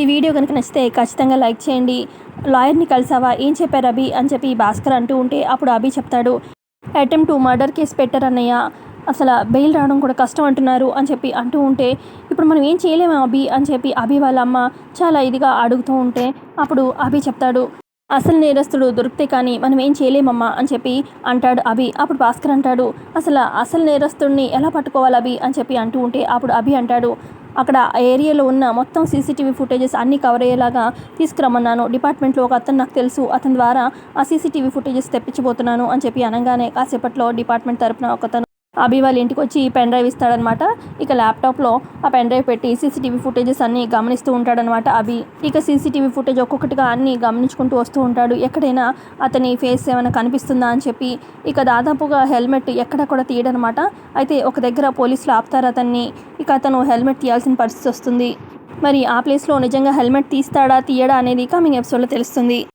ఈ వీడియో కనుక నచ్చితే ఖచ్చితంగా లైక్ చేయండి. లాయర్ని కలిసావా? ఏం చెప్పారు అభి? అని చెప్పి భాస్కర్ అంటూ ఉంటే అప్పుడు అభి చెప్తాడు అటెంప్ట్ టు మర్డర్ కేసు పెట్టారన్నయ్య అసలు బెయిల్ రావడం కూడా కష్టం అంటున్నారు అని చెప్పి అంటూ ఉంటే ఇప్పుడు మనం ఏం చేయలేము అభి? అని చెప్పి అభి వాళ్ళ అమ్మ చాలా ఇదిగా అడుగుతూ ఉంటే అప్పుడు అభి చెప్తాడు అసలు నేరస్తుడు దొరికితే కానీ మనం ఏం చేయలేమమ్మా? అని చెప్పి అంటాడు అభి. అప్పుడు భాస్కర్ అంటాడు అసలు అసలు నేరస్తుడిని ఎలా పట్టుకోవాలి అభి? అని చెప్పి అంటూ ఉంటే అప్పుడు అభి అంటాడు అక్కడ ఏరియాలో ఉన్న మొత్తం సీసీటీవీ ఫుటేజెస్ అన్నీ కవర్ అయ్యేలాగా తీసుకురమ్మన్నాను. డిపార్ట్మెంట్లో ఒక అతను నాకు తెలుసు. అతని ద్వారా ఆ సీసీటీవీ ఫుటేజెస్ తెప్పించబోతున్నాను అని చెప్పి అనగానే కాసేపట్లో డిపార్ట్మెంట్ తరపున ఒకతను అభి వాళ్ళ ఇంటికి వచ్చి పెన్ డ్రైవ్ ఇస్తాడనమాట. ఇక ల్యాప్టాప్లో ఆ పెన్ డ్రైవ్ పెట్టి సీసీటీవీ ఫుటేజెస్ అన్నీ గమనిస్తూ ఉంటాడనమాట అభి. ఇక సీసీటీవీ ఫుటేజ్ ఒక్కొక్కటిగా అన్నీ గమనించుకుంటూ వస్తూ ఉంటాడు. ఎక్కడైనా అతని ఫేస్ ఏమైనా కనిపిస్తుందా అని చెప్పి ఇక దాదాపుగా హెల్మెట్ ఎక్కడ కూడా తీయడనమాట. అయితే ఒక దగ్గర పోలీసులు ఆపుతారు అతన్ని. ఇక అతను హెల్మెట్ తీయాల్సిన పరిస్థితి వస్తుంది. మరి ఆ ప్లేస్లో నిజంగా హెల్మెట్ తీస్తాడా తీయడా అనేది కమింగ్ ఎపిసోడ్లో తెలుస్తుంది.